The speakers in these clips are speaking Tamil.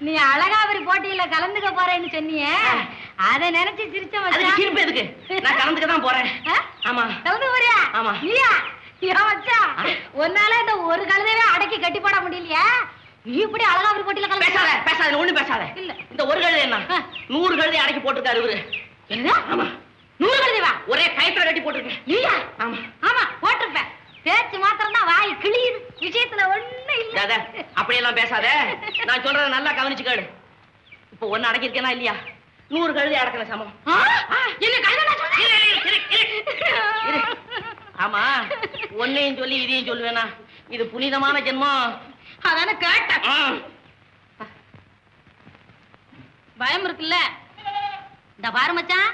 நீ அழகாவரி போட்டியில கலந்துக்க போறேன்னு சொன்னியே. அத நினைச்சு சிரிச்ச மச்சான் சிரிப்பு எதுக்கு? நான் கலந்துக்க தான் போறேன்? ஆமா. கலந்து போறியா? ஆமா. நீயா. உன்னால இந்த ஒரு கழுதைவே அடக்கி கட்டி போட முடியலையா. நீ இப்படி அழகாவரி போட்டியில பேசாத கலந்து பேசாத ஒண்ணு பேசாத. இல்ல. இந்த ஒரு கழுதை என்ன. நூறு கழுதை அடக்கி போட்டிருக்காரு இவரு. என்ன ஆமா. நூறு கழுதைவா? ஒரே கயத்துல கட்டி போட்டிருக்கேன். நீயா? ஆமா. ஆமா போட்டிருப்பேன். பேச்சு மாத்திரம் தான் வாய் கிளியுது விஷயத்துல ஒண்ணு இல்ல. அப்படியெல்லாம் பேசாத. நான் சொல்றத நல்லா கவனிச்சு கேளு. இப்போ ஒன்னு அடக்கியிருக்கேனா இல்லையா? நூறு கழுதை அடக்கின சமம். ஆமா ஒன்னையும் சொல்லி இதையும் சொல்லுவேனா. இது புனிதமான ஜென்மம். அதானே கேட்டேன். பயம் இருக்குல்ல? இந்த பாரு மச்சான்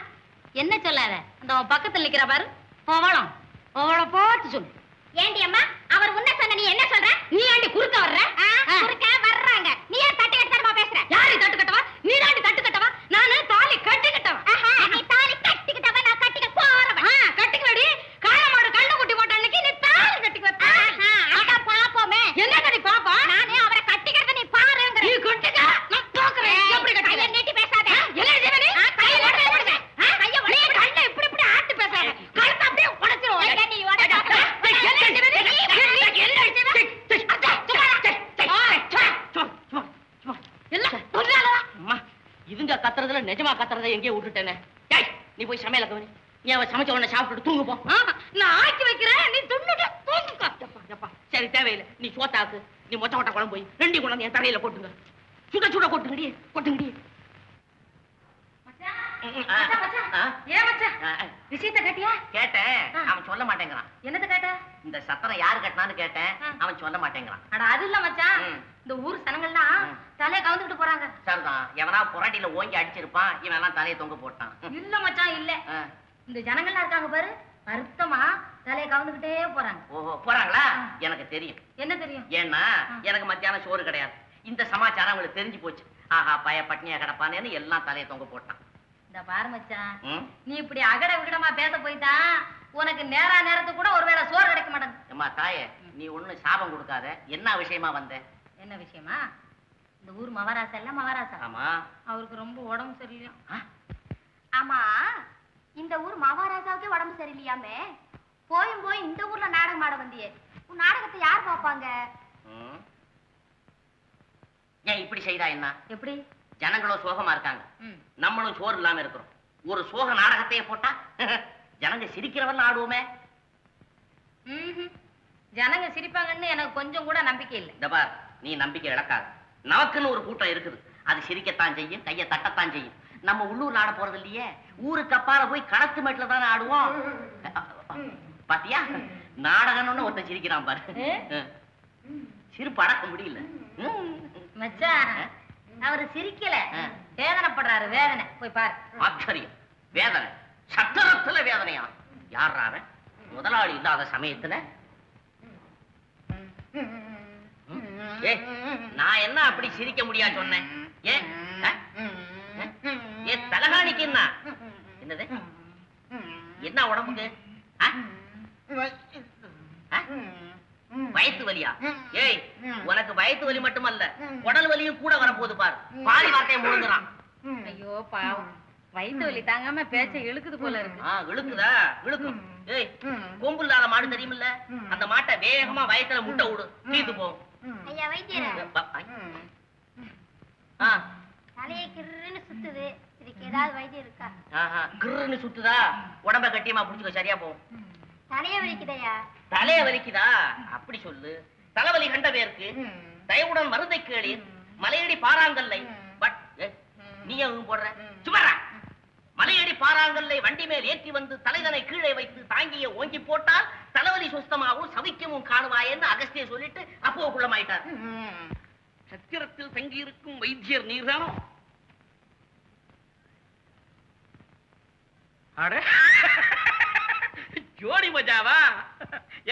என்ன சொல்லாத? அந்த பக்கத்துல நிக்கிற பாரு. பவளம். பவள போட்டு சொல்லு. ஏண்டி அம்மா? அவர் உன்ன சொன்ன நீ என்ன சொல்ற? நீ ஆண்டி குறுக்க வர்ற. குறுக்க வர்றாங்க. நீ ஏன் தட்டு கட்டமா பேசுற? யாரு தட்டு கட்டவா? நீ தாண்டி தட்டு கட்டவா? நானு தாலி கட்டி கட்டவா ஆஹா, நீ தாலி கட்டிக்கிட்டவ நான் கட்டிக்க போறவன். ஆ கட்டிக்குவடி காள மாடு கண்ணு குட்டி போட்ட அன்னைக்கு நீ தாலி கட்டிக்குவ ஆஹா, அதான் பாப்போமே என்ன கடி பாப்பா நானே அவரை கட்டிக்கிறத நீ பாருங்கற நீ கட்டிக்க நான் பாக்குறேன் எப்படி கைய கட்டிக்க நீட்டி பேசாத என்ன செய்வ நீ ஆ, கையை கையை நீட்டி போடுங்க ஆ, கையை நீ உடைச்சு கண்ணை இப்படி இப்படி ஆட்டி பேசாத கழுத்தை அப்படியே உடைச்சிருவோம் எங்க நீ உடைச்சு? அம்மா இதுங்க கத்துறதுல நிஜமா கத்துறதை எங்கேயோ விட்டுட்டேனே. டேய் நீ போய் சமையல கவனி நீ அவ சமைச்ச உடனே சாப்பிட்டுட்டு தூங்கு போ. நான் ஆக்கி வைக்கிறேன். நீ துண்ணுட்டு எப்பா. சரி தேவையில்லை. நீ சோத்தாக்கு. நீ மொச்ச கொட்டை குழம்பு போய் ரெண்டி கொண்டாந்து என் தலையில கொட்டுங்க சுட சுட கொட்டுங்கடி கொட்டுங்கடி ஏன் மச்சான்? ஆ, ஆ. விஷயத்த கட்டியா? கேட்டேன். ஆ. அவன் சொல்ல மாட்டேங்கிறான். என்னது கேட்ட? இந்த சத்திரம் யாரு கட்டினான்னு கேட்டேன். அவன் சொல்ல மாட்டேங்கிறான். அட அது இல்ல மச்சான். இந்த ஊர் சனங்கள்லாம். தலைய கவுந்துக்கிட்டு போறாங்க. சரிதான் எவனா புரட்டில ஓங்கி அடிச்சிருப்பான் இவன் எல்லாம் தலையை தொங்க போட்டான். இல்ல மச்சான் இல்ல. இந்த ஜனங்கள்லாம் இருக்காங்க பாரு வருத்தமா தலைய கவுந்துக்கிட்டே போறாங்க. ஓஹோ போறாங்களா. எனக்கு தெரியும். என்ன தெரியும்? ஏன்னா. எனக்கு மத்தியானம் சோறு கிடையாது. இந்த சமாச்சாரம் அவங்களுக்கு தெரிஞ்சு போச்சு. ஆஹா பய பட்னியா கிடப்பானேன்னு எல்லாம் தலையை தொங்க போட்டான். இந்த பாரு மச்சான்? நீ இப்படி அகட விகடமா பேச போயிட்டா உனக்கு நேரா நேரத்துக்கு கூட ஒருவேளை சோறு கிடைக்க மாட்டேங்குது. அம்மா தாயே நீ ஒண்ணு சாபம் கொடுக்காத. என்ன விஷயமா வந்த? என்ன விஷயமா? இந்த ஊர் மகாராசா இல்ல மகாராசா ஆமா. அவருக்கு ரொம்ப உடம்பு சரியில்லையா ஆமா இந்த ஊர் மகாராஜாவுக்கே உடம்பு சரியில்லையாமே? போயும் போய் இந்த ஊர்ல நாடகம் ஆட வந்தியே. உன் நாடகத்தை யார் பாப்பாங்க. ஏன் இப்படி செய்தா என்ன? எப்படி? ஜனங்களும் சோகமா இருக்காங்க. நம்மளும் சோறு இல்லாம இருக்கிறோம். ஒரு சோக நாடகத்தையே போட்டா ஜனங்க சிரிக்கிறவன் ஆடுவோமே. ஜனங்க சிரிப்பாங்கன்னு எனக்கு கொஞ்சம் கூட நம்பிக்கை இல்லை. இந்த பார் நீ நம்பிக்கை இழக்காத. நமக்குன்னு ஒரு கூட்டம் இருக்குது. அது சிரிக்கத்தான் செய்யும் கையை தட்டத்தான் செய்யும். நம்ம உள்ளூர்ல ஆட போறது இல்லையே. ஊருக்கு அப்பால போய் களத்து மேட்ல தானே ஆடுவோம். பாத்தியா? நாடகம்னு ஒருத்தன் சிரிக்கிறான் பாரு? சிரிப்பு அடக்க முடியல. ம். அவரு சிரிக்கல. ஆ. வேதனைப்படுறாரு வேதனை. போய் பாரு. ஆச்சரியம். வேதனை. சத்திரத்துல வேதனையா? யார் முதலாளி இல்லாத சமயத்துல? நான் என்ன அப்படி சிரிக்க முடியா சொன்னேன்? ஏன்? ஏ தலகாணிக்கு என்ன? என்னது? என்ன உடம்புக்கு? வயித்து வலியா? ஏய் உனக்கு வயித்து வலி மட்டுமல்ல. உடல் வலியும் கூட வரப்போகுது பார். பாதி வார்த்தையை முழுங்குறான். ஐயோ பாவம். வயிற்று வலி தாங்காம பேச்ச இழுக்குது போல இருக்கு. ஆ, இழுக்குதா? இழுக்கும். ஏய் கொம்பு இல்லாத மாடு தெரியுமில்ல? அந்த மாட்டை வேகமா வயத்துல முட்டை விடு. தீந்து போகும் ஐயா வைத்தியர்? கிருன்னு சுத்துது. இதுக்கு ஏதாவது வைத்தியம் இருக்கா? ஆஹா, கிர்ருன்னு சுத்துதா? உடம்ப கட்டியமா புடிச்சுக்கோ சரியா போகும் தலைய வலிக்குதையா? தலைய வலிக்குதா? அப்படி சொல்லு. தலைவலி கண்ட பேருக்கு தயவுடன் மருந்தை கேளு. மலையடி பாறாங்கல்லை. பட் நீ போடுற? சுமரா மலையடி பாறாங்கல்லை வண்டி மேல் ஏற்றி வந்து தலைதனை கீழே வைத்து தாங்கிய ஓங்கி போட்டால் தலைவலி சுஸ்தமாகவும் சவிக்கமும் காணுவாயேன்னு அகஸ்திய சொல்லிட்டு அப்போ குள்ளமாயிட்டார். சத்திரத்தில் தங்கியிருக்கும் வைத்தியர் நீர்தானோ? அட. ஜோடி மஜாவா?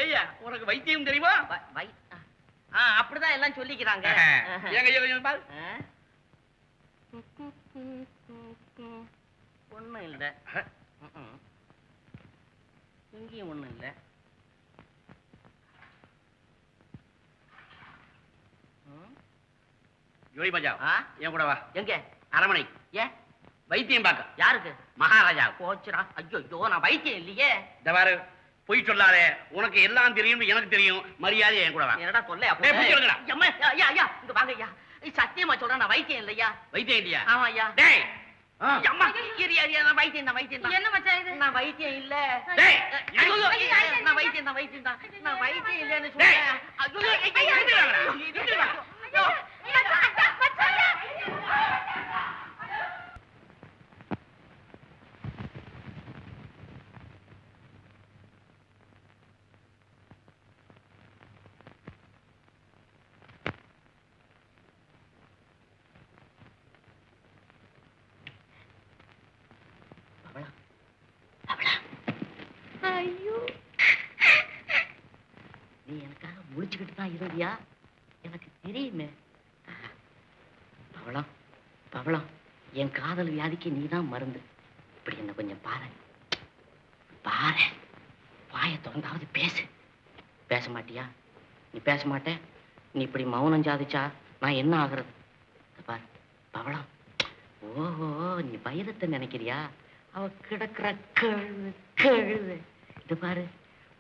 ஏய்யா உனக்கு வைத்தியம் தெரியுமா? அப்படிதான் எல்லாம் சொல்லிக்கிறாங்க. ஒண்ணும் இல்ல. இங்கேயும் ஒண்ணும் இல்ல. ஜோடி மஜா என் கூட வா. எங்க? அரமனை ஏன்? வைத்தியம் பார்க்க. யாருக்கு? மகாராஜா போச்சுடா ஐயோ ஐயோ நான் வைத்தியம் இல்லையே பாரு பொய் சொல்லாத உனக்கு எல்லாம் தெரியும் எனக்கு தெரியும் மரியாதை என் கூட வா என்னடா. அம்மா, ஐயா ஐயா இங்க வாங்க ஐயா சத்தியமா சொல்றேன் நான் வைத்தியம் இல்லையா வைத்தியம் இல்லையா ஆமா ஐயா டேய் வைத்தியம் தான் வைத்தியம் தான் என்ன மச்சான் இது நான் வைத்தியம் இல்ல டேய், ஐயோ, ஐயோ, ஐயோ, நான் வைத்தியம் தான் வைத்தியம் தான் நான் வைத்தியம் இல்லைன்னு டேய். சொல்றேன் ஐயோ, ஐயோ, ஐயோ, இங்கிட்டு வாங்கடா. இங்கிட்டு வா. ஐயோ. அவளா? அவளா? ஐயோ நீ எனக்காக முழிச்சுக்கிட்டு தான் இருந்தியா எனக்கு தெரியுமே. பவளம் பவளம் என் காதல் வியாதிக்கு நீ தான் மருந்து. இப்படி என்ன கொஞ்சம் பாரு. பாரு. வாயை திறந்தாவது பேசு. பேச மாட்டியா? நீ பேச மாட்டே. நீ இப்படி மௌனம் சாதிச்சா நான் என்ன ஆகிறது? இத பாரு. பவளம் ஓஹோ நீ வைரத்தை நினைக்கிறியா? அவ கிடக்குற கழுவு கழுவு. இது பாரு.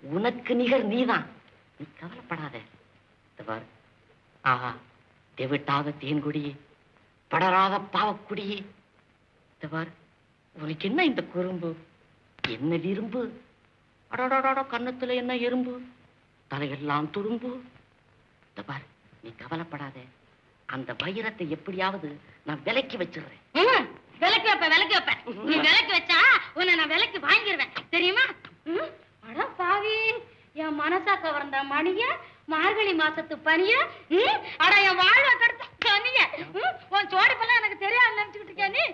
உனக்கு நிகர் நீதான். நீ கவலைப்படாத. பாரு ஆஹா தெவிட்டாத தேன்குடியே படராத பாவக்குடியே இந்த உனக்கு என்ன இந்த குறும்பு? என்ன இரும்பு? அடடடட கன்னத்துல என்ன எறும்பு தலையெல்லாம் துரும்பு. இந்த பாரு நீ கவலைப்படாத. அந்த வைரத்தை எப்படியாவது நான் விலைக்கு வச்சிடுறேன். ம், விலைக்கு வைப்ப விலைக்கு வைப்ப நீ விலைக்கு வச்சா உன்னை நான் விலைக்கு வாங்கிடுவேன் தெரியுமா? அட பாவி என் மனசா கவர்ந்த மணிய மார்கழி மாசத்து பனிய அட என் வாழ்வ கடுத்த கனிய ம், உன் சோடிப்பெல்லாம் எனக்கு தெரியாது நினைச்சுக்கிட்டு இருக்கியா நீ.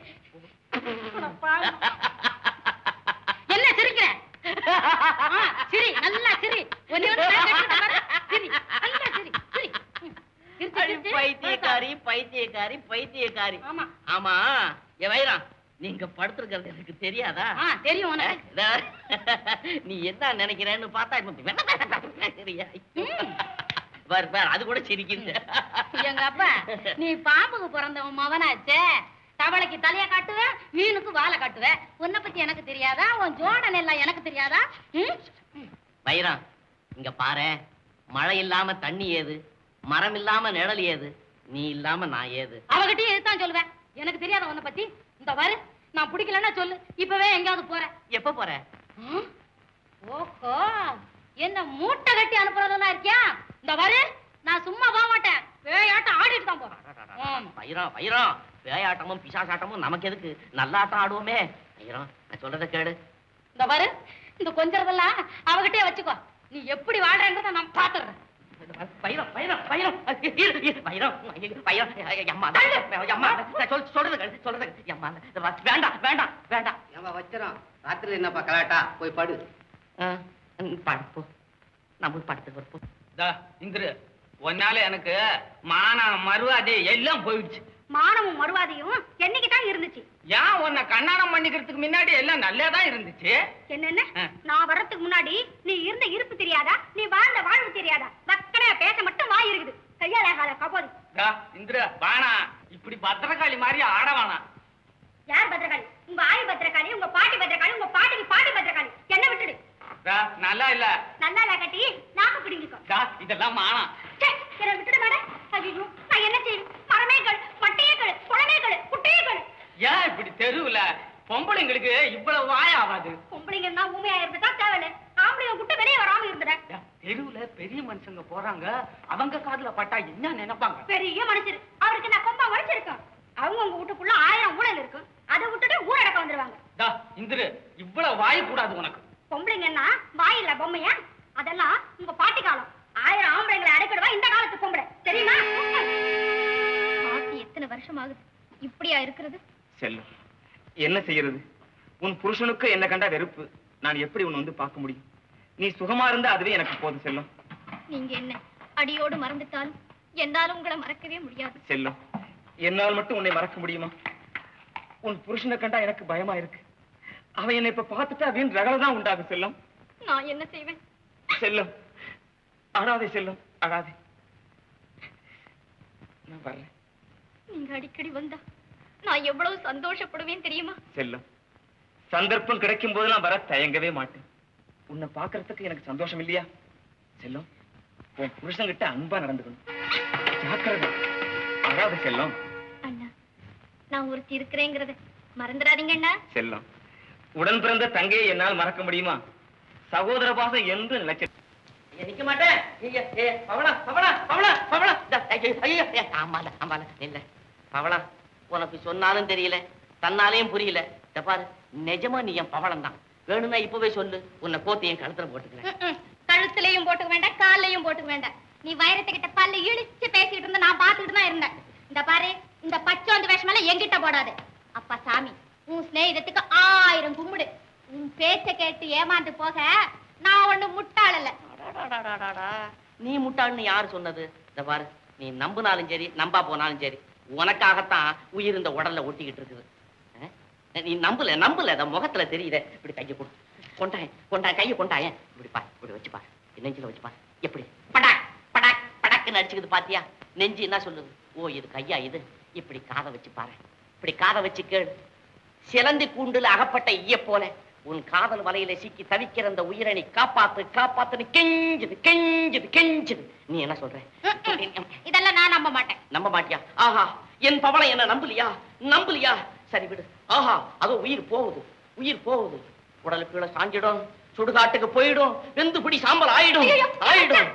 என்ன சிரிக்கிற? சிரி நல்லா சிரி. பைத்தியக்காரி பைத்தியக்காரி பைத்தியக்காரி. ஆமா. ஆமா. என் வைரம் நீங்க படுத்திருக்கிறது எனக்கு தெரியாதா? தெரியும் நீ என்ன நினைக்கிறேன்னு பார்த்தா அது கூட சிரிக்குது. எங்க அப்பா நீ பாம்புக்கு பிறந்தவன் மவனாச்சே தவளைக்கு தலைய காட்டுவ மீனுக்கு வாழை காட்டுவ. உன்னை பத்தி எனக்கு தெரியாதா? உன் ஜோடன் எல்லாம் எனக்கு தெரியாதா? வைரம் இங்க பாரு. மழை இல்லாம தண்ணி ஏது? மரம் இல்லாம நிழல் ஏது? நீ இல்லாம நான் ஏது? அவகிட்டயும் இதுதான் சொல்லுவேன். எனக்கு தெரியாத உன்னை பத்தி. பாரு நான் பிடிக்கலன்னா சொல்லு. இப்பவே எங்கேயாவது போறேன் எப்ப போற? ஓஹோ என்ன மூட்டை கட்டி அனுப்புறதெல்லாம் இருக்கியா? இந்த பாரு நான் சும்மா போக மாட்டேன். வேயாட்டம் ஆடிட்டு தான் போறேன். வைரம் வைரம். பேயாட்டமும் பிசாசாட்டமும் நமக்கு எதுக்கு? நல்ல ஆட்டம் ஆடுவோமே. வைரம் நான் சொல்றத கேடு இந்த பாரு இந்த கொஞ்சறதெல்லாம் அவகிட்டே வச்சுக்கோ. நீ எப்படி வாழ்றன்றத நான் பாத்துறேன் வைரம் வைரம் வைரம் வைரம் வைரம் அம்மா அம்மா சொல் சொல்றது சொல்றது. அம்மா வேண்டாம் வேண்டாம் வேண்டாம். ஏன்பா வச்சிரோம். ராத்திரி என்னப்பா கலாட்டா? போய் படு. படுப்போ நான் போய் படத்துக்கு வரப்போ இந்திரு உன்னால எனக்கு மானம் மறுவாதி எல்லாம் போயிடுச்சு. மானமும் மறுவாதையும் என்னைக்கு தான் இருந்துச்சு? ஏன் உன்னை கண்ணாடம் பண்ணிக்கிறதுக்கு முன்னாடி எல்லாம் நல்லதா இருந்துச்சு? என்னென்ன. நான் வர்றதுக்கு முன்னாடி நீ இருந்த இருப்பு தெரியாதா? நீ வாழ்ந்த வாழ்வு தெரியாதா? வக்கனையா பேச மட்டும் வாய் இருக்குது. கையால கால கபோதி இந்திரு வாணா. இப்படி பத்திரகாளி மாதிரி ஆட வேணாம் யார் பத்திரகாளி? உங்க ஆய் பத்திரகாளி உங்க பாட்டி பத்திரகாளி உங்க பாட்டிக்கு பாட்டி பத்திரகாளி? என்ன விட்டுடு? நல்லா இல்ல. நல்லா இல்ல கட்டி நாக்கு பிடிங்கிக்கோ. இதெல்லாம் என்னை விட்டுடு மேடம் ஐயோ நான் என்ன செய்வேன் மரமே கழு மட்டையே கழு குளமே கழு குட்டையே கழு ஏன் இப்படி தெருவுல? பொம்பளைங்களுக்கு இவ்வளவு வாயாவாது பொம்பளைங்க இருந்தா ஊமையா இருந்துட்டா தேவையில்ல. ஆம்பளைங்க விட்டு வெளியே வராம இருந்துட ஏன், தெருவுல பெரிய மனுஷங்க போறாங்க. அவங்க காதுல பட்டா என்ன நினைப்பாங்க? பெரிய மனுஷர். அவருக்கு நான் கொம்பா உழைச்சிருக்கேன் அவங்க உங்க வீட்டுக்குள்ள ஆயிரம் ஊழல் இருக்கும் அதை விட்டுட்டு ஊரடக்க வந்துருவாங்க. தா, இந்திரு இவ்வளவு வாய் கூடாது உனக்கு. பொம்பளைங்கன்னா வாயில்ல பொம்மையா? அதெல்லாம் உங்க பாட்டி காலம். ஆயிரம் ஆம்பளைங்களை அடைக்கிடுவா இந்த காலத்து பொம்பளை. தெரியுமா? பாட்டி எத்தனை வருஷம் ஆகுது இப்படியா இருக்கிறது? செல்லும். என்ன செய்யறது? உன் புருஷனுக்கு என்ன கண்டா வெறுப்பு. நான் எப்படி உன்னை வந்து பார்க்க முடியும்? நீ சுகமா இருந்தா அதுவே எனக்கு போதும் செல்லம். நீங்க என்ன அடியோடு மறந்துட்டாலும் என்னாலும் உங்களை மறக்கவே முடியாது. செல்லம். என்னால் மட்டும் உன்னை மறக்க முடியுமா? உன் புருஷனை கண்டா எனக்கு பயமா இருக்கு அவன் என்னை இப்ப பார்த்துட்டா வீண் ரகலை தான் உண்டாகும் செல்லம். நான் என்ன செய்வேன்? செல்லம். அழாதே செல்லம். அழாதே. நான் வரல. நீங்க அடிக்கடி வந்தா நான் எவ்வளவு சந்தோஷப்படுவேன் தெரியுமா? செல்லம். சந்தர்ப்பம் கிடைக்கும் போதெல்லாம் வர தயங்கவே மாட்டேன். உன்னை பார்க்கறதுக்கு எனக்கு சந்தோஷம் இல்லையா? செல்லம் உன் புருஷன்கிட்ட அன்பா நடந்துக்கணும். ஜாக்கிரதை. அழாத செல்லம். அண்ணா நான் ஒருத்தி இருக்கிறேங்கிறத மறந்துடாதீங்க அண்ணா. செல்லம். உடன் பிறந்த தங்கையை என்னால் மறக்க முடியுமா? சகோதர பாசம் என்று ஐயா, நிக்க மாட்டேன். ஐயா, ஏ, பவளா பவளா பவளா பவளா. ஐயோ, ஐயோ, ஏ, ஆமால ஆமால இல்ல பவளா உனக்கு சொன்னாலும் தெரியல தன்னாலேயும் புரியல. பாரு நிஜமா நீ என் பவளம் தான் வேணும்னா இப்பவே சொல்லு உன்னை கோத்தி என் கழுத்துல போட்டுக்கிறேன். கழுத்துலயும் போட்டுக்க வேண்டாம் கால்லையும் போட்டுக்க வேண்டாம். நீ வைரத்துக்கிட்ட பல்ல இழிச்சு பேசிட்டு இருந்த நான் பார்த்துட்டு தான் இருந்தேன். இந்த பாரு இந்த பச்சோந்து வேஷமெல்லாம் எங்கிட்ட போடாது. அப்பா சாமி உன் சிநேகிதத்துக்கு ஆயிரம் கும்பிடு உன் பேச்ச கேட்டு ஏமாந்து போக நான் ஒண்ணு முட்டாள் இல்ல. நீ முட்டாள்னு யாரு சொன்னது? இந்த பாரு நீ நம்புனாலும் சரி நம்பா போனாலும் சரி. உனக்காகத்தான் உயிர் இந்த உடல்ல ஒட்டிக்கிட்டு இருக்குது. நீ நம்பல நம்பல அத முகத்துல தெரியுதே. இப்படி கையை கொடு. கொண்டாய கொண்டா கையை கொண்டாய. இப்படி பா இப்படி வச்சு பாரு. நெஞ்சில வச்சு பாரு. எப்படி? படாக் படாக் படாக்குன்னு அடிச்சுக்குது பாத்தியா? நெஞ்சு என்ன சொல்லுது? ஓ இது கையா இது? இப்படி காதை வச்சு பாரு. இப்படி காதை வச்சு கேளு. சிலந்தி கூண்டுல அகப்பட்ட ஈய போல உன் காதல் வலையில சிக்கி தவிக்கிற அந்த உயிரை நீ காப்பாத்து காப்பாத்துன்னு கெஞ்சுது கெஞ்சுது கெஞ்சுது. நீ என்ன சொல்ற? இதெல்லாம் நான் நம்ப மாட்டேன். நம்ப மாட்டியா? ஆஹா என் பவளை என்ன நம்பலையா? நம்பலையா? சரி விடு. ஆஹா அதோ உயிர் போகுது. உயிர் போகுது. உடலுக்கு கீழே சாஞ்சிடும் சுடுகாட்டுக்கு போயிடும் வெந்து பிடி சாம்பல் ஆயிடும் ஆயிடும்.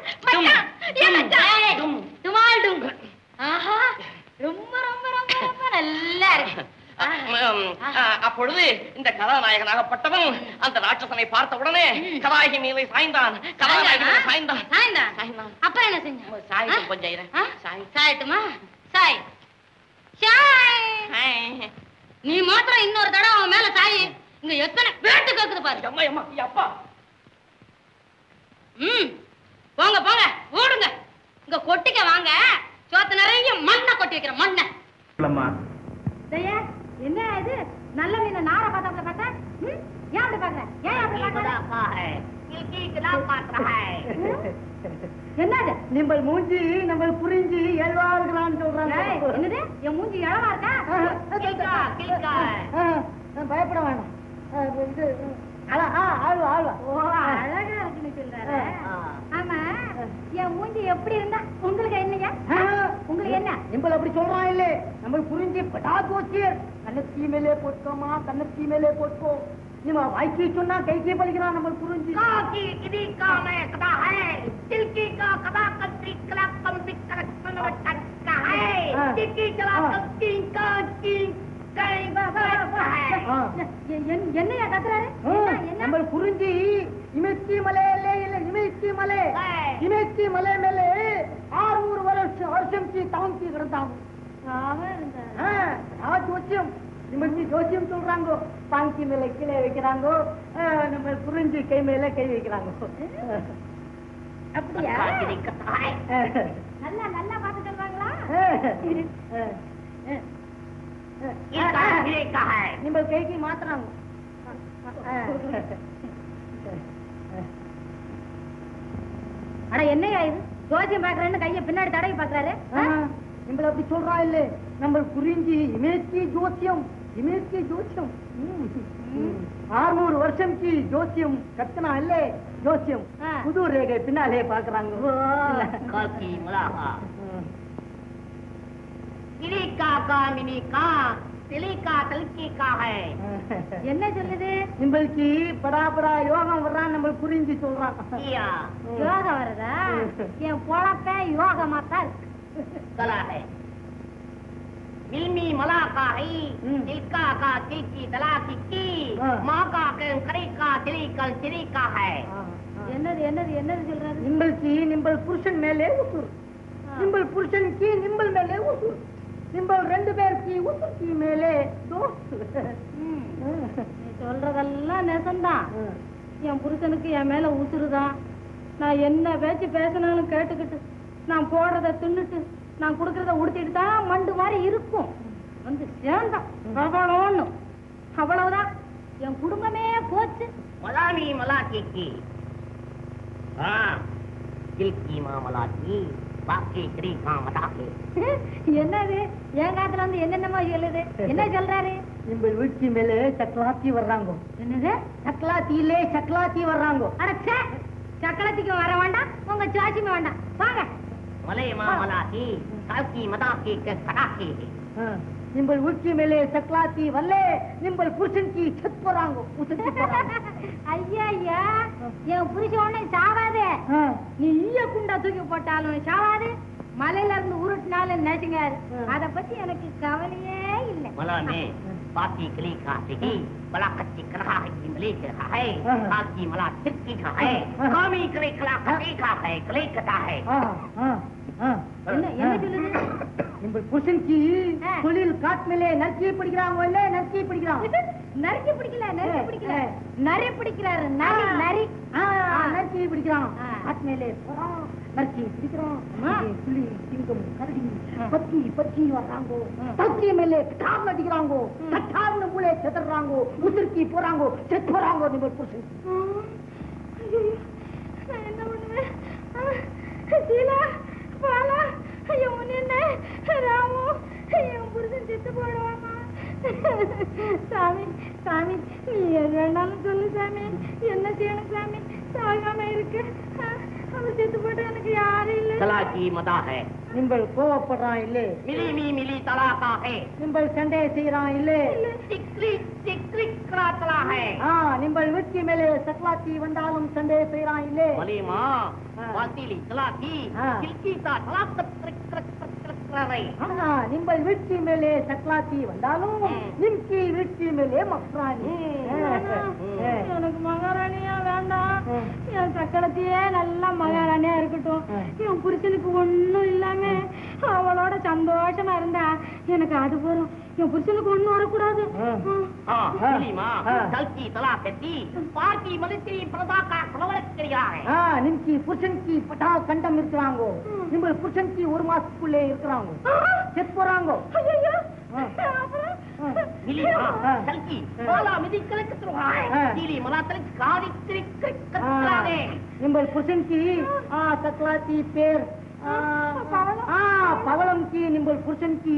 ரொம்ப ரொம்ப ரொம்ப நல்லா இருக்கு. அப்பொழுது இந்த கதாநாயகனாகப்பட்டவன் அந்த ராட்சசனை பார்த்த உடனே கதாயகி மீது சாய்ந்தான். கதாநாயகன் சாய்ந்தான் சாய்ந்தா சாய்ந்தான். அப்புறம் என்ன செஞ்ச? சாய்க்கும் கொஞ்சம்? சாய். சாயட்டுமா? சாய். சாய். நீ மாத்திரம் இன்னொரு தடவை அவன் மேல சாய். இங்க எத்தனை பேட்டு கேக்குது பாரு. அம்மா அம்மா அப்பா. ம். போங்க போங்க. ஓடுங்க. இங்க கொட்டிக்க வாங்க. சோத்து நிறைய மண்ணை கொட்டி வைக்கிற மண்ணை. தயா என்ன இது? நல்ல மீன நார பார்த்தா? ம்? ஏன் அப்படி பாக்குற ஏன் அப்படி பாக்குற என்னது? நிம்பல் மூஞ்சி நம்ம புரிஞ்சு எல்வா இருக்கிறான்னு சொல்றாங்க. என்னது? என் மூஞ்சி இளவா இருக்கா? பயப்பட வேண்டாம் அஹ், இது அழ- ஆ, ஆழ்வா ஆழ்வா அழகா இருக்குன்னு சொல்றாரு. ஆமா. என் மூஞ்சி எப்படி இருந்தா உங்களுக்கு என்னையா உங்களுக்கு என்ன? நிம்பல் அப்படி சொல்றான் இல்லே. நம்ம புரிஞ்சு பட்டா போச்சு கண்ண தீ மேலே போட்டுக்கோமா கண்ண தீ மேலே போட்டுக்கோ. நீமா வாய்க்கு சொன்னா கைக்கே பலிக்கிறான் நம்ம புரிஞ்சு. என்- என்னையா கத்துறாரு? நம்ம புரிஞ்சு இமைச்சி மலையிலே இல்ல இமைச்சி மலை. இமைச்சி மலை மேலே ஆறுநூறு வருஷம் வருஷம் தவங்கி கிடந்தாங்க. ஜோசியம் நிமிர்ச்சி ஜோசியம் சொல்றாங்க. பாங்கி மேல கீழே வைக்கிறாங்க. நம்ம புரிஞ்சு கை மேல கை வைக்கிறாங்க. அப்படியா? நல்லா நல்லா பார்த்து சொல்றாங்களா அட என்னையா இது? ஜோசியம் பாக்குறேன்னு கைய பின்னாடி தடவி பாக்குறாரு நம்மள அப்படி சொல்றா இல்ல. நம்ம புரிஞ்சு இமேச்சி ஜோசியம் இமேச்சி ஜோசியம் ஆறுநூறு வருஷம்க்கு ஜோசியம் கத்தனா இல்ல ஜோசியம். புது ரேகை பின்னாலே பாக்குறாங்க. கிளிக்கா காமினிக்கா சிலிக்கா தல்கிக்காக என்ன சொல்லுது? நம்மளுக்கு படா படா யோகம் வர்றான் நம்ம புரிஞ்சு சொல்றான். யோகம் வருதா? என் பொழப்ப யோகமா தான் இருக்கு மில்மி மலாக்காகை தில்காக்கா கில்கி தலாக்கிக்கி மாக்காக்கள் கரைக்கா திலிக்கல் திரிக்காக என்னது என்னது என்னது சொல்றது? நிம்பல் கி நிம்பல் புருஷன் மேலே உசுர் நிம்பல் புருஷன் கி நிம்பல் மேலே உசுர் நிம்பல் ரெண்டு பேருக்கு உசுக்கு மேலே நீ சொல்றதெல்லாம் நெசம்தான் என் புருஷனுக்கு என் மேல உசுறுதான். நான் என்ன பேச்சு பேசினாலும் கேட்டுக்கிட்டு நான் போடுறத தின்னுட்டு நான் கொடுக்கறத உடுத்திட்டு தான் மண்டு மாதிரி இருக்கும். வந்து சேர்ந்தான். அவ்வளோன்னு அவ்வளவுதான். என் குடும்பமே போச்சு. மலாமி மலாக்கி ஆ கில்கி மாமலாக்கி பாக்கி கிரி காமதாக்கி என்னது? என் காத்துல வந்து என்னென்னமோ சொல்லுது என்ன சொல்றாரு? நம்ம வீட்டு மேலே சக்கலாத்தி வர்றாங்க. என்னது? சக்கலாத்தியிலே சக்கலாத்தி வர்றாங்க. அட ச்சே! சக்கலத்துக்கு வர வேண்டாம் உங்க சாட்சிமே வேண்டாம். வாங்க. மலை மாமலாத்தி காக்கி மதாக்கி கடாக்கி சக்கலாத்தி வரலே நம்ம புருஷனுக்கு செத் போறாங்க உசுத்தி போறாங்க ஐயா ஐயா என் புருஷன் உடனே சாவாதே. நீ ஈய குண்டா தூக்கி போட்டாலும் சாவாது மலையில இருந்து உருட்டினாலும் நெசுங்காரு ம். அத பத்தி எனக்கு கவலையே இல்லை மலாமே பாக்கி கிளி காசிகி பலா கச்சி கலகாகி மலே கை காக்கி மலா திர்க்கி கை காமி கிளை கலா கலை கை கிளை கதா நம்ம புருஷனுக்கு. தொழில் காட்டு மேலே நறுக்கி பிடிக்கிறாங்க இல்ல நறுக்கி பிடிக்கல நறுக்கி பிடிக்கல. நரி பிடிக்கிறாரு நரி. நரி நறுக்கி பிடிக்கிறான். ஆ. காட்டு மேலே போறான் நறுக்கி பிடிக்கிறான் சிங்கம் கரடி. பத்தி பத்தி வர்றாங்க. தத்தி மேலே டாம் அடிக்கிறாங்க. ம். தட்டார்னு மூளை செதறாங்க. உதிர்க்கி போறாங்க. செத் போறாங்க நம்ம புருஷன் என்ன பண்ணுவேன்? ஐயோ சாமி சாமி நீ எது வேணாலும் சொல்லு சாமி. என்ன செய்யணும் சாமி? சாகாம இருக்கு. ஆ, அவன் செத்து போட்டு எனக்கு யாரும் இல்லை. கலாக்கி மதா ஹை நிம்பள் கோவப்படுறான் இல்லே மிலி மீ மிலி தலாகா ஹை நிம்பள் சண்டை செய்யறான் இல்லே டிக்ரி டிக்ரி கலா தலா ஹை ஆ நிம்பள் வீட்டு மேலே சக்கலாத்தி வந்தாலும் சண்டை செய்யறான் இல்லே மலிமா ஆ. வாத்திலி தலாக்கி ஆ. கில்கி தா தலாக் வீட்டு மேலே சக்கலாத்தி வந்தாலும் ம். நிம்கி வீட்டு மேலே மக்ராணி. எனக்கு மகாராணியா வேண்டாம். என் சக்கரத்தையே நல்லா மகாராணியா இருக்கட்டும். என் புருஷனுக்கு ஒண்ணும் இல்லாம அவளோட சந்தோஷமா இருந்தா எனக்கு அது போதும். என் புருஷனுக்கு ஒண்ணும் வரக்கூடாது ம். ம். ஆ ஆ. மலிமா ஆ. கல்கி பார்த்தி நிம்கி பட்டா கண்டம் இருக்கிறாங்க ம். நிம்பள் புருஷனுக்கு ஒரு மாசத்துக்குள்ளே இருக்கிறாங்க செத் போறாங்க. கல்கி. பாலா மிதி கலக்கு திருவாய். தீலி மலாத்தலக்கு காதி திரி ஆ, கற்கலாதே நிம்பள் புருஷனுக்கு ஆ சக்கலாத்தி பேர் பவளம்க்கு நிம்பள் புருஷனுக்கு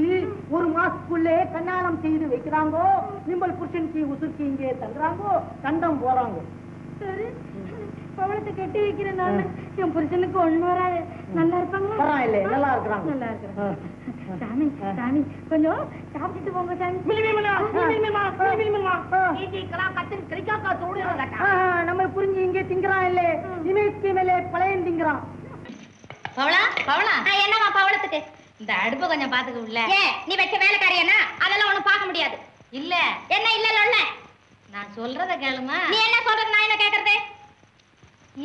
ஒரு மாசத்துக்குள்ளே கல்யாணம் செய்து வைக்கிறாங்க. நிம்பள் புருஷனுக்கு உசுருக்கு இங்கே தங்குறாங்க. கண்டம் போறாங்க. சரி. பவளத்தை கட்டி வைக்கிறேன் நான். என் புருஷனுக்கு ஒண்ணு வராது. நல்லா இருப்பாங்களா? பரவாயில்லை, நல்லா இருக்கிறாங்க. நல்லா இருக்கிறாங்க. சாமி சாமி கொஞ்சம் சாப்பிட்டுட்டு போங்க சாமி. நம்ம புரிஞ்சு இங்கே திங்கிறான் இல்லே. இமைக்கு மேலே பழையன் திங்கிறான். பவளா பவளா? என்னமா பவளத்துக்கு? இந்த அடுப்ப கொஞ்சம் பாத்துக்க உள்ள ஏ நீ வச்ச வேலைக்காரியனா? அதெல்லாம் ஒண்ணும் பார்க்க முடியாது. இல்ல. என்ன இல்ல இல்ல நான் சொல்றத கேளுமா? நீ என்ன சொல்றது நான் என்ன கேக்குறது?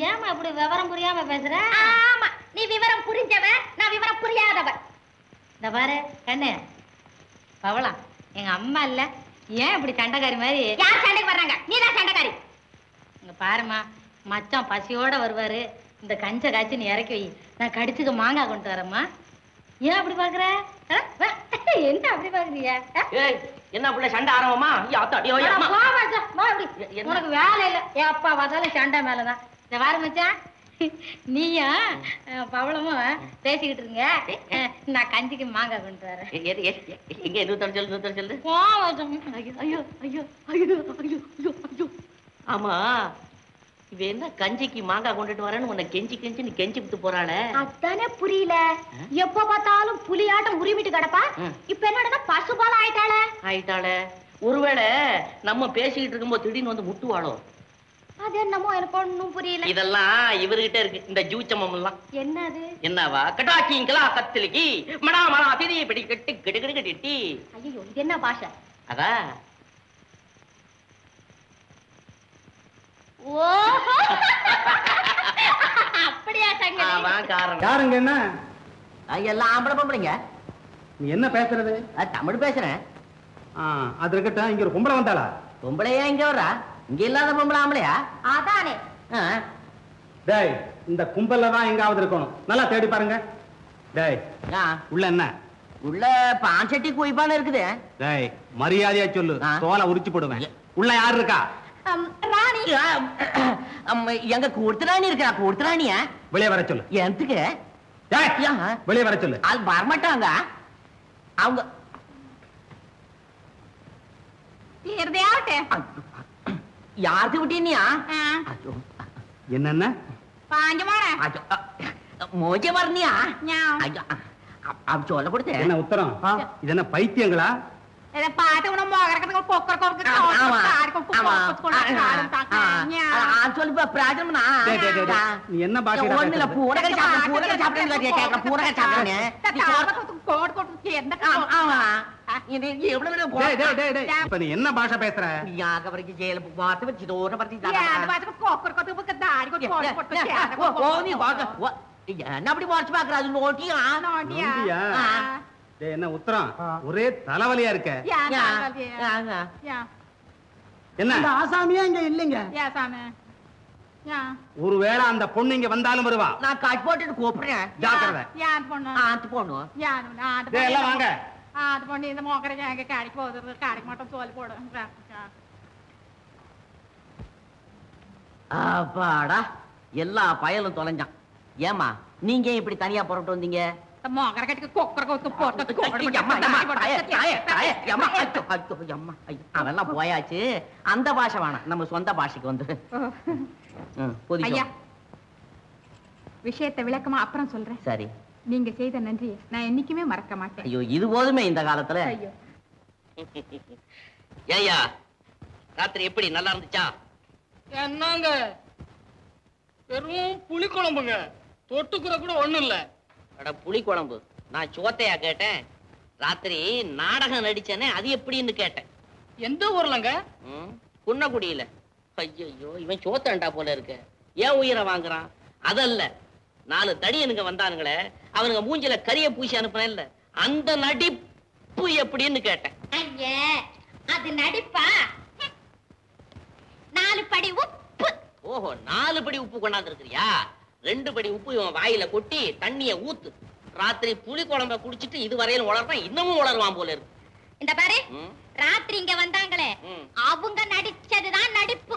ஏமா இப்படி விவரம் புரியாம பேசுற? ஆமா நீ விவரம் புரிஞ்சவ நான் விவரம் புரியாதவ. இந்த பாரு கண்ணு. பவளா எங்க அம்மா இல்ல. ஏன் இப்படி சண்டைக்காரி மாதிரி? யார் சண்டைக்கு வர்றாங்க? நீ தான் சண்டைக்காரி. இங்க பாருமா மச்சான் பசியோட வருவாரு. இந்த கஞ்ச காய்ச்சி நீ இறக்கி வை. நான் கடிச்சுக்க மாங்காய் கொண்டு வரேம்மா. ஏன் அப்படி பாக்குற. என்ன அப்படி? ஏய் என்ன புள்ள சண்டை ஆரம்பமா? உனக்கு வேலை இல்ல. என் அப்பா பார்த்தாலும் சண்டை மேலதான். இந்த வார மச்சான். நீயும் பவளமும் பேசிக்கிட்டு இருங்க. நான் கஞ்சிக்கு மாங்காய் கொண்டு வரேன். எங்க நூத்தம் சொல்லு நூத்தம் சொல்லு. ஐயோ ஐயோ ஐயோ ஐயோ. ஆமா. இவ என்ன கஞ்சிக்கு மாங்காய் கொண்டுட்டு வரேன்னு உன்னை கெஞ்சி கெஞ்சி நீ கெஞ்சி விட்டு போறாளே? அதானே புரியல. எப்ப பார்த்தாலும் புலியாட்டம் உரிமிட்டு கிடப்பா. இப்ப என்னடா பசுபால ஆயிட்டாளே? ஆயிட்டாளே. ஒருவேளை நம்ம பேசிக்கிட்டு இருக்கும்போது திடீர்னு வந்து முட்டுவாளோ? அது என்னமோ எனக்கு ஒண்ணும் புரியல. இதெல்லாம் இவர்கிட்ட இருக்கு. இந்த ஜூச்சமம் எல்லாம் என்னது? என்னவா? கட்டாக்கிங்களா கத்திலிக்கி மடா மடா திரி பிடி கட்டி கிடு கிடு கட்டி ஐயோ இது என்ன பாஷை? அதா ஓஹோ. அப்படியா சங்கதி அதான் காரணம். யாருங்க என்ன? எல்லாம் ஆம்பளை பொம்பளைங்க. நீ என்ன பேசுறது? நான் தமிழ் பேசுறேன். ஆ, அது இருக்கட்டும் இங்க ஒரு பொம்பளை வந்தாளா? பொம்பளையா இங்க வர்றா? இங்க இல்லாத பொம்பளை ஆம்பளையா? அதானே. ஆ. டேய் இந்த கும்பல்ல தான் எங்காவது இருக்கணும். நல்லா தேடி பாருங்க. டேய் ஆ. உள்ள என்ன? உள்ள பான் சட்டி குயிப்பான இருக்குது. டேய் மரியாதையா சொல்லு. ஆ. தோலை உரிச்சு போடுவேன். உள்ள யார் இருக்கா? ராணி ஆ, அம், எங்க கூடுத்துராணி இருக்கா கூடுத்துராணியா வெளியே வர சொல்லு எதுக்கு டேய், ஏன்? வெளியே வர சொல்லு அது வரமாட்டாங்க அவங்க തീർച്ചയാവട്ടെ யாருக்கு விட்டீனியா என்னென்ன പാഞ്ചമാറേ மோஜ வரணியா ഞാൻ ஐயோ அவன் சொல்ல கொடுத்தேன் என்ன உத்தரம் இது என்ன பைத்தியங்களா പാട്ട് ഇവിടെ മോകരക്കത്ത് കൊക്കറക്കൊക്കെ சொல்லு பிராஜம்னா டேய், டேய், டேய், டேய். நீ என்ன பாஷையில ஒண்ணு இல்ல பேசுறது? பூரகை சாப்பிட பூரகை சாப்பிட்டேன்னு கேட்கற பூரகை சாப்பிட்டேன்னு ஆமா இது எவ்வளவு டேய், டேய், டேய், டேய். இப்ப நீ என்ன பாஷை பேசுற யாகவரைக்கு ஜெயில பார்த்து வச்சு தோற பத்தி என்ன அப்படி மறைச்சு பாக்குற அது நோட்டியா நொண்டியா? டேய், என்ன உத்தரம்? ஒரே தலைவலியா இருக்க. என்ன? ஆசாமியே இங்க இல்லைங்க. ஒருவேளை அந்த பொண்ணு இங்க வந்தாலும் வருவா. நான் கட் போட்டுட்டு கூப்பிடுறேன். ஜாக்கிரதை. ஆத்து டேய், எல்லாம் வாங்க. அது பண்ணி. இந்த மோக்கரை எங்க கடைக்கு போகுது. கடைக்கு மட்டும் சோல் போடும் அப்பாடா எல்லா பயலும் தொலைஞ்சான். ஏமா நீங்க ஏன் இப்படி தனியா புறப்பட்டு வந்தீங்க? அம்மா, ஐயோ. அவெல்லாம் போயாச்சு அந்த பாஷை வேணாம் நம்ம சொந்த பாஷைக்கு வந்து. ஐயா விஷயத்தை விளக்கமா அப்புறம் சொல்றேன் சரி நீங்க செய்த நன்றியை நான் என்னைக்குமே மறக்க மாட்டேன் ஐயோ இது போதுமே இந்த காலத்துல ஐயோ ஏய்யா ராத்திரி எப்படி நல்லா இருந்துச்சா என்னங்க வெறும் புளி குழம்புங்க தொட்டுக்குற கூட ஒண்ணும் இல்ல அட புளி குழம்பு. நான் சோத்தையா கேட்டேன்? ராத்திரி நாடகம் நடிச்சேனே அது எப்படின்னு கேட்டேன். எந்த ஊர்லங்க? குன்னக்குடியில ஐயோ இவன் சோத்தண்டா போல இருக்கு. ஏன் உயிரை வாங்குறான்? அதல்ல. நாலு தடியனுங்க வந்தானுங்களே அவனுங்க மூஞ்சில கரிய பூசி அனுப்புனேன்ல. அந்த நடிப்பு எப்படின்னு கேட்டேன். ஐயே அது நடிப்பா? நாலு படி உப்பு. ஓஹோ நாலு படி உப்பு கொண்டாந்து இருக்கிறியா ரெண்டு படி உப்பு இவன் வாயில கொட்டி தண்ணிய ஊத்து. ராத்திரி புளி குழம்ப குடிச்சிட்டு இது வரையிலும் உளறான் இன்னமும் உளருவான் போல இருக்கு. இந்த பாரு ராத்திரி இங்க வந்தாங்களே. அவங்க நடிச்சதுதான் நடிப்பு.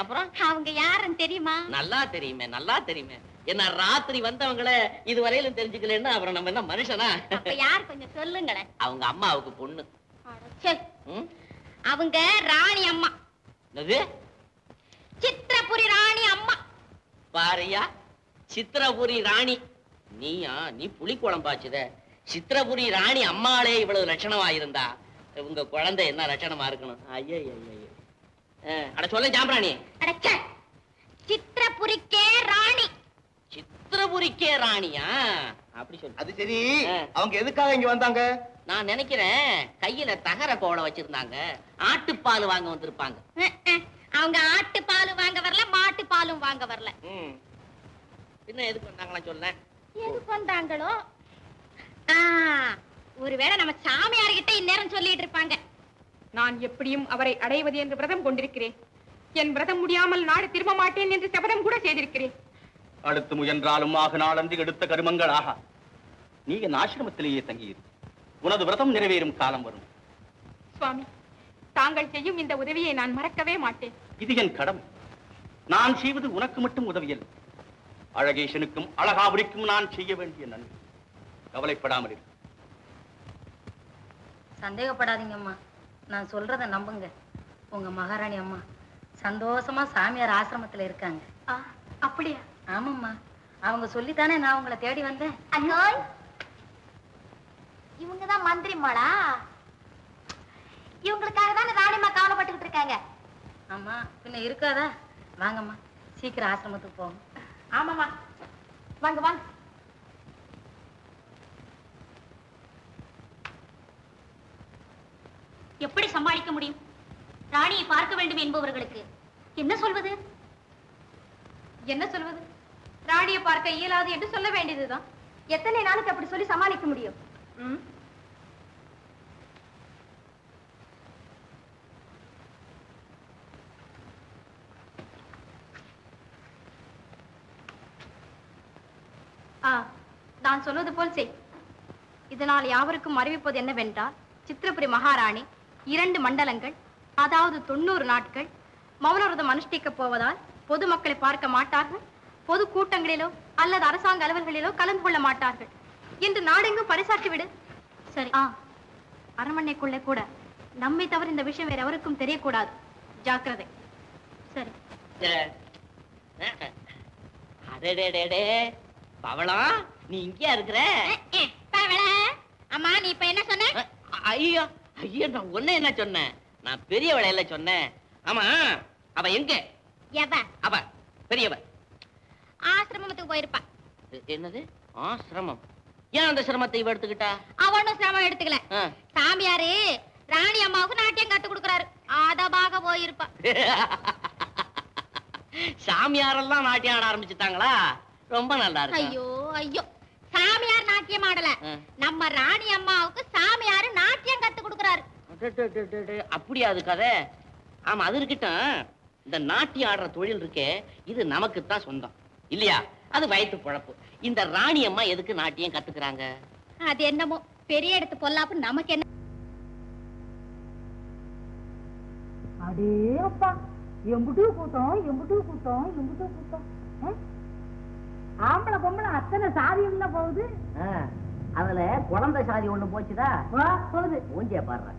அப்புறம்? அவங்க யாருன்னு தெரியுமா? நல்லா தெரியுமே நல்லா தெரியுமே. என்ன ராத்திரி வந்தவங்கள இது வரையிலும் தெரிஞ்சுக்கலன்னு அப்புறம் நம்ம என்ன மனுஷனா? யார் கொஞ்சம் சொல்லுங்களேன். அவங்க அம்மாவுக்கு பொண்ணு? அவங்க ராணி அம்மா. சித்திரபுரி ராணி அம்மா. பாரியா சித்திரபுரி ராணி. நீயா நீ புலி குழம்பாச்சுத. சித்திரபுரி ராணி அம்மாளே இவ்வளவு லட்சணமா இருந்தா உங்க குழந்தை என்ன லட்சணமா இருக்கணும்? ஐயோ ஐயோ அட சொல்ல அடச்சே சித்திரபுரிக்கே ராணி. சித்திரபுரிக்கே ராணியா? அப்படி சொல்லு. அது சரி. அவங்க எதுக்காக இங்க வந்தாங்க? நான் நினைக்கிறேன் கையில தகர கோலை வச்சிருந்தாங்க. ஆட்டுப்பால் வாங்க வந்திருப்பாங்க. அவங்க ஆட்டு பால் வாங்க வரல மாட்டு பாலும் வாங்க வரல. ம். பின்ன எதுக்கு வந்தாங்களா சொல்ல? வந்தாங்களோ? ஆ, ஒருவேளை நம்ம சாமியார்கிட்ட இந்நேரம் சொல்லிட்டு இருப்பாங்க. நான் எப்படியும் அவரை அடைவது என்று விரதம் கொண்டிருக்கிறேன். என் விரதம் முடியாமல் நாடு திரும்ப மாட்டேன் என்று சபதம் கூட செய்திருக்கிறேன். அடுத்து முயன்றாலும் ஆக நாளன்றி எடுத்த கருமங்கள் ஆகா நீ என் ஆசிரமத்திலேயே தங்கியிரு. உனது விரதம் நிறைவேறும் காலம் வரும். சுவாமி தாங்கள் செய்யும் இந்த உதவியை நான் மறக்கவே மாட்டேன். இது என் கடமை. நான் செய்வது உனக்கு மட்டும் உதவியல். அழகேசனுக்கும் அழகாபுரிக்கும் நான் செய்ய வேண்டிய நன்மை. கவலைப்படாமல் இரு. சந்தேகப்படாதீங்கம்மா நான் சொல்றத நம்புங்க. உங்க மகாராணி அம்மா சந்தோஷமா சாமியார் ஆசிரமத்துல இருக்காங்க. அப்படியா? ஆமாம்மா. அவங்க சொல்லித்தானே நான் உங்களை தேடி வந்தேன். அண்ணோய் இவங்க தான் மந்திரிமாளா? இவங்களுக்காக தானே ராணிமா கவலைப்பட்டுக்கிட்டு இருக்காங்க. ஆமா பின்ன இருக்காதா? வாங்கம்மா சீக்கிரம் ஆசிரமத்துக்கு போகும் ஆமாம்மா. வாங்க வாங்க. எப்படி சமாளிக்க முடியும்? ராணியை பார்க்க வேண்டும் என்பவர்களுக்கு என்ன சொல்வது? என்ன சொல்வது? ராணியை பார்க்க இயலாது என்று சொல்ல வேண்டியதுதான். எத்தனை நாளுக்கு அப்படி சொல்லி சமாளிக்க முடியும் ம்? ஆ நான் சொல்வது போல் செய். இதனால் யாவருக்கும் அறிவிப்பது என்னவென்றால் சித்திரபுரி மகாராணி இரண்டு மண்டலங்கள் அதாவது தொண்ணூறு நாட்கள் மௌனவிரதம் அனுஷ்டிக்கப் போவதால் பொதுமக்களை பார்க்க மாட்டார்கள் பொது கூட்டங்களிலோ அல்லது அரசாங்க அலுவல்களிலோ கலந்து கொள்ள மாட்டார்கள். இன்று நாடெங்கும் பறைசாற்றி விடு. சரி. ஆ அரண்மனைக்குள்ளே கூட. நம்மை தவிர இந்த விஷயம் வேற எவருக்கும் தெரியக்கூடாது. ஜாக்கிரதை. சரி. அடடே பவளம் நீ இங்கேயா இருக்கிற? அம்மா நீ இப்ப என்ன சொன்ன? ஐயோ ஐயோ நான் ஒண்ணு என்ன சொன்னேன்? நான் பெரியவளை இல்ல சொன்னேன். ஆமா அவ எங்க? அவ பெரியவ. ஆசிரமத்துக்கு போயிருப்பா. என்னது? ஆசிரமம். ஏன் அந்த சிரமத்தை இவ எடுத்துக்கிட்டா? அவனும் சிரமம் எடுத்துக்கல. சாமியாரு ராணி அம்மாவுக்கு நாட்டியம் கத்து கொடுக்கறாரு. அதபாக போயிருப்பா. சாமியாரெல்லாம் நாட்டியம் ஆட ஆரம்பிச்சுட்டாங்களா? ரொம்ப நல்லா இருக்கு? ஐயோ ஐயோ. சாமியார் நாட்டியம் ஆடல. நம்ம ராணி அம்மாவுக்கு சாமியாரு நாட்டியம் கத்து கொடுக்கறாரு. அப்படியா அது கதை? ஆமா அது இருக்கட்டும். இந்த நாட்டியம் ஆடுற தொழில் இருக்கே இது நமக்கு தான் சொந்தம். இல்லையா? அது வயிற்று பொழப்பு. இந்த ராணி அம்மா எதுக்கு நாட்டியம் கத்துக்கிறாங்க? அது என்னமோ பெரிய இடத்து பொல்லாப்பு நமக்கு என்ன? அடே அப்பா எம்புட்டு கூட்டம் எம்புட்டு கூட்டம் எம்புட்டு கூட்டம். ஆ? ஆம்பளை பொம்பளை அத்தனை சாதியம் தான் போகுது? அதுல குழந்தை சாதி ஒண்ணு போச்சுதா? போகுது. மூஞ்சிய பாடுற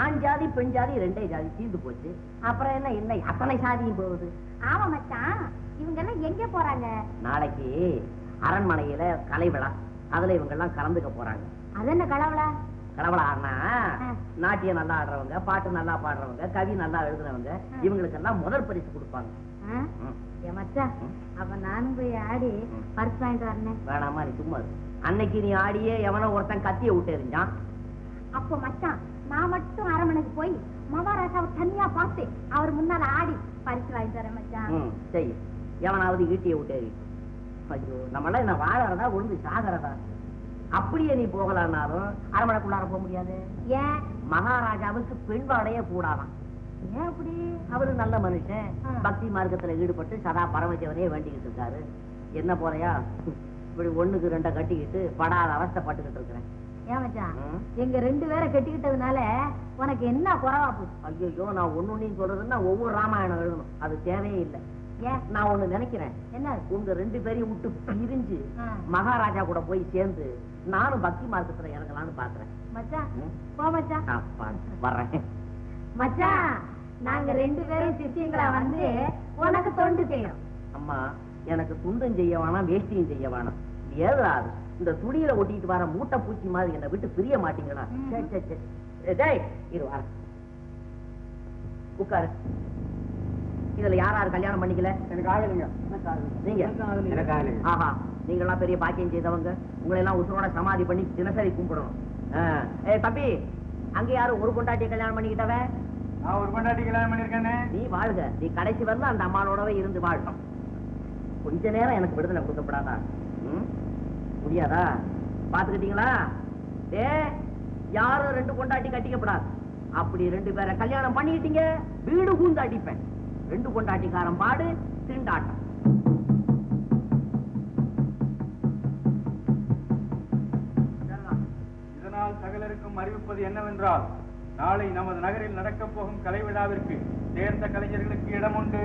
ஆண் ஜாதி பெண் ஜாதி ரெண்டே ஜாதி தீர்ந்து போச்சு. அப்புறம் என்ன இல்லை அத்தனை சாதியும் போகுது? ஆமா மச்சான். இவங்க எல்லாம் எங்க போறாங்க? நாளைக்கு அரண்மனையில கலை விழா அதுல இவங்க எல்லாம் கலந்துக்க போறாங்க. அது என்ன கடவுளா கடவுள ஆடினா நாட்டியம் நல்லா ஆடுறவங்க பாட்டு நல்லா பாடுறவங்க கவி நல்லா எழுதுறவங்க இவங்களுக்கு எல்லாம் முதல் பரிசு கொடுப்பாங்க. மச்சான் அப்ப நானும் போய் ஆடி பரிசு வாங்கிட்டு வரேன். வேணாமா நீ சும்மா. அன்னைக்கு நீ ஆடியே எவனோ ஒருத்தன் கத்திய விட்டு எறிஞ்சான். அப்போ மச்சான் நான் மட்டும் அரண்மனைக்கு போய் மகாராஜாவை தனியா பார்த்து அவர் முன்னால ஆடி பரிசு வாங்கிட்டு வரேன் மச்சான் சரி. எவனாவது ஈட்டிய விட்டு எறி ஐயோ நம்மளாம் என்ன வாழறதா உழுந்து சாகிறதா? அப்படியே நீ போகலான்னாலும் அரண்மனைக்குள்ளார போக முடியாது. ஏன்? மகாராஜாவுக்கு பெண் வாடையே கூடாதான். ஏன் அப்படி? அவரு நல்ல மனுஷன். பக்தி மார்க்கத்துல ஈடுபட்டு சதா பரமசிவனே வேண்டிக்கிட்டு இருக்காரு என்ன போறையா இப்படி ஒண்ணுக்கு ரெண்ட கட்டிக்கிட்டு படாத அவஸ்தைப்பட்டுக்கிட்டு இருக்கிறேன். எங்க ரெண்டு பேரை கட்டிக்கிட்டதுனால உனக்கு என்ன குறவா போச்சு? ஐயோ நான் ஒண்ணு ஒண்ணையும் சொல்றதுன்னா ஒவ்வொரு ராமாயணம் எழுதணும். அது தேவையே இல்லை. ஏன்? நான் ஒண்ணு நினைக்கிறேன். என்ன? உங்க ரெண்டு பேரையும் விட்டு பிரிஞ்சு. மகாராஜா கூட போய் சேர்ந்து நானும் பக்தி மார்க்கத்துல இறங்கலாம்னு பாக்குறேன். மச்சான் ம். போ மச்சான். அப்பா, வர்றேன் மச்சான் நாங்க ரெண்டு பேரும் சித்திங்களா வந்து உனக்கு தொண்டு செய்யறோம். அம்மா எனக்கு துண்டும் செய்ய வேணாம் வேஷ்டியும் செய்ய வேணாம். ஏதாவது இந்த துணியில ஒட்டிட்டு வர மூட்டை பூச்சி மாதிரி என்னை விட்டு பிரிய மாட்டீங்களா சே, சே, சே. ஏ, டேய் இரு வர உட்காரு. இதுல யார் யார் கல்யாணம் பண்ணிக்கல? எனக்கு ஆகலைங்க. நீங்க? எனக்கு ஆகலைங்க. ஆஹா நீங்களாம் பெரிய பாக்கியம் செய்தவங்க. உங்களை எல்லாம் உசுரோட சமாதி பண்ணி தினசரி கும்பிடணும். தம்பி அங்க யாரும் ஒரு பொண்டாட்டிய கல்யாணம் பண்ணிக்கிட்டவ? நான் ஒரு பொண்டாட்டி கல்யாணம் பண்ணிருக்கேனே நீ வாழ்க. நீ கடைசி வரல அந்த அம்மானோடவே இருந்து வாழட்டும் கொஞ்ச நேரம் எனக்கு விடுதலை கொடுக்கப்படாதா? முடியாதா? பாத்துக்கிட்டீங்களா? டே யாரும் ரெண்டு பொண்டாட்டி கட்டிக்கப்படாது. அப்படி ரெண்டு பேரை கல்யாணம் பண்ணிக்கிட்டீங்க. வீடு கூந்து அடிப்பேன். ரெண்டு பொண்டாட்டிக்காரன் பாடு திண்டாட்டம். அறிவிப்பது என்னவென்றால் நாளை நமது நகரில் நடக்கப் போகும் கலை விழாவிற்கு கலைஞர்களுக்கு இடம் உண்டு